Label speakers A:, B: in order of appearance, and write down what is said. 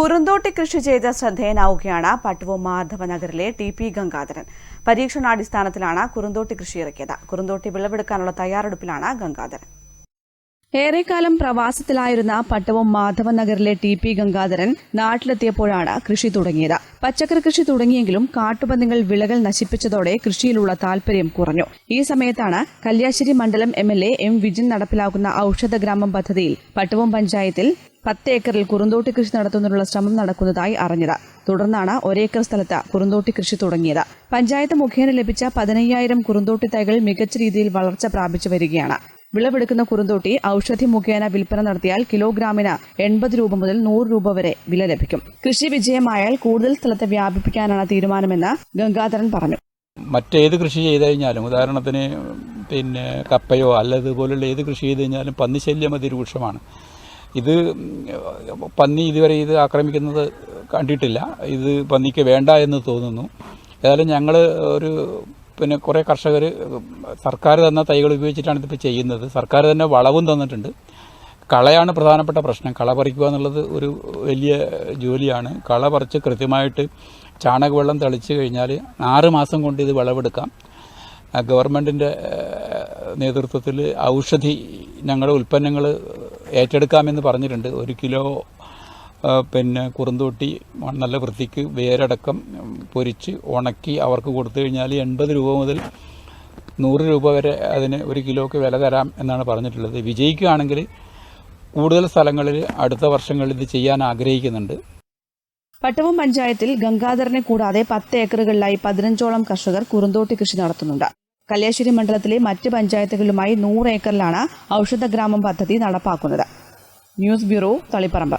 A: കുറുന്തോട്ടി കൃഷി ചെയ്ത് ശ്രദ്ധേയനാവുകയാണ് പട്ടുവം മാധവനഗറിലെ ടി പി ഗംഗാധരൻ. പരീക്ഷണാടിസ്ഥാനത്തിലാണ് കുറുന്തോട്ടി കൃഷി ഇറക്കിയത്. കുറുന്തോട്ടി വിളവെടുക്കാനുള്ള തയ്യാറെടുപ്പിലാണ് ഗംഗാധരൻ. ഏറെക്കാലം പ്രവാസത്തിലായിരുന്ന പട്ടവും മാധവനഗറിലെ ടി പി ഗംഗാധരൻ നാട്ടിലെത്തിയപ്പോഴാണ് കൃഷി തുടങ്ങിയത്. പച്ചക്കറി കൃഷി തുടങ്ങിയെങ്കിലും കാട്ടുപന്നികൾ വിളകൾ നശിപ്പിച്ചതോടെ കൃഷിയിലുള്ള താൽപര്യം കുറഞ്ഞു. ഈ സമയത്താണ് കല്യാശ്ശേരി മണ്ഡലം M L A M Vijin നടപ്പിലാക്കുന്ന ഔഷധ ഗ്രാമം പദ്ധതിയിൽ പട്ടവും പഞ്ചായത്തിൽ പത്ത് ഏക്കറിൽ കുറുന്തോട്ടി കൃഷി നടത്തുന്നതിനുള്ള ശ്രമം നടക്കുന്നതായി അറിഞ്ഞത്. തുടർന്നാണ് ഒരേക്കർ സ്ഥലത്ത് കുറുന്തോട്ടി കൃഷി തുടങ്ങിയത്. പഞ്ചായത്ത് മുഖേന ലഭിച്ച പതിനയ്യായിരം കുറുന്തോട്ടി തൈകൾ മികച്ച രീതിയിൽ വളർച്ച പ്രാപിച്ചു വരികയാണ്. വിളവെടുക്കുന്ന കുറുന്തോട്ടി ഔഷധി മുഖേന വിൽപ്പന നടത്തിയാൽ കിലോഗ്രാമിന് എൺപത് രൂപ മുതൽ നൂറ് രൂപ വരെ വില ലഭിക്കും. കൃഷി വിജയമായാൽ കൂടുതൽ സ്ഥലത്ത് വ്യാപിപ്പിക്കാനാണ് തീരുമാനമെന്ന് ഗംഗാധരൻ പറഞ്ഞു.
B: മറ്റേത് കൃഷി ചെയ്ത് കഴിഞ്ഞാലും ഉദാഹരണത്തിന് പിന്നെ കപ്പയോ അല്ലതുപോലുള്ള ഏത് കൃഷി ചെയ്ത് കഴിഞ്ഞാലും പന്നിശല്യം അതിരൂക്ഷമാണ് ഇത് പന്നി ഇതുവരെ ഇത് ആക്രമിക്കുന്നത് കണ്ടിട്ടില്ല. ഇത് പന്നിക്ക് വേണ്ട എന്ന് തോന്നുന്നു. ഏതായാലും ഞങ്ങൾ ഒരു പിന്നെ കുറേ കർഷകർ സർക്കാർ തന്ന തൈകൾ ഉപയോഗിച്ചിട്ടാണ് ഇതിപ്പോൾ ചെയ്യുന്നത്. സർക്കാർ തന്നെ വളവും തന്നിട്ടുണ്ട്. കളയാണ് പ്രധാനപ്പെട്ട പ്രശ്നം. കള പറിക്കുക എന്നുള്ളത് ഒരു വലിയ ജോലിയാണ്. കള പറിച്ച് കൃത്യമായിട്ട് ചാണകവെള്ളം തളിച്ച് കഴിഞ്ഞാൽ ആറ് മാസം കൊണ്ട് ഇത് വിളവെടുക്കാം. ഗവൺമെന്റിന്റെ നേതൃത്വത്തിൽ ഔഷധി ഞങ്ങളുടെ ഉൽപ്പന്നങ്ങൾ ഏറ്റെടുക്കാമെന്ന് പറഞ്ഞിട്ടുണ്ട്. ഒരു കിലോ പിന്നെ കുറുന്തോട്ടി നല്ല വൃത്തിക്ക് വേരടക്കം പൊരിച്ച് ഉണക്കി അവർക്ക് കൊടുത്തു കഴിഞ്ഞാൽ എൺപത് രൂപ മുതൽ നൂറ് രൂപ വരെ അതിന് ഒരു കിലോയ്ക്ക് വില തരാം എന്നാണ് പറഞ്ഞിട്ടുള്ളത്. വിജയിക്കുകയാണെങ്കിൽ കൂടുതൽ സ്ഥലങ്ങളിൽ അടുത്ത വർഷങ്ങളിൽ ഇത് ചെയ്യാൻ ആഗ്രഹിക്കുന്നുണ്ട്.
A: പട്ടവും പഞ്ചായത്തിൽ ഗംഗാധരനെ കൂടാതെ പത്ത് ഏക്കറുകളിലായി പതിനഞ്ചോളം കർഷകർ കുറുന്തോട്ടി കൃഷി നടത്തുന്നുണ്ട്. കല്യാശ്ശേരി മണ്ഡലത്തിലെ മറ്റ് പഞ്ചായത്തുകളുമായി നൂറ് ഏക്കറിലാണ് ഔഷധഗ്രാമം പദ്ധതി നടപ്പാക്കുന്നത്. News bureau Taliparamba.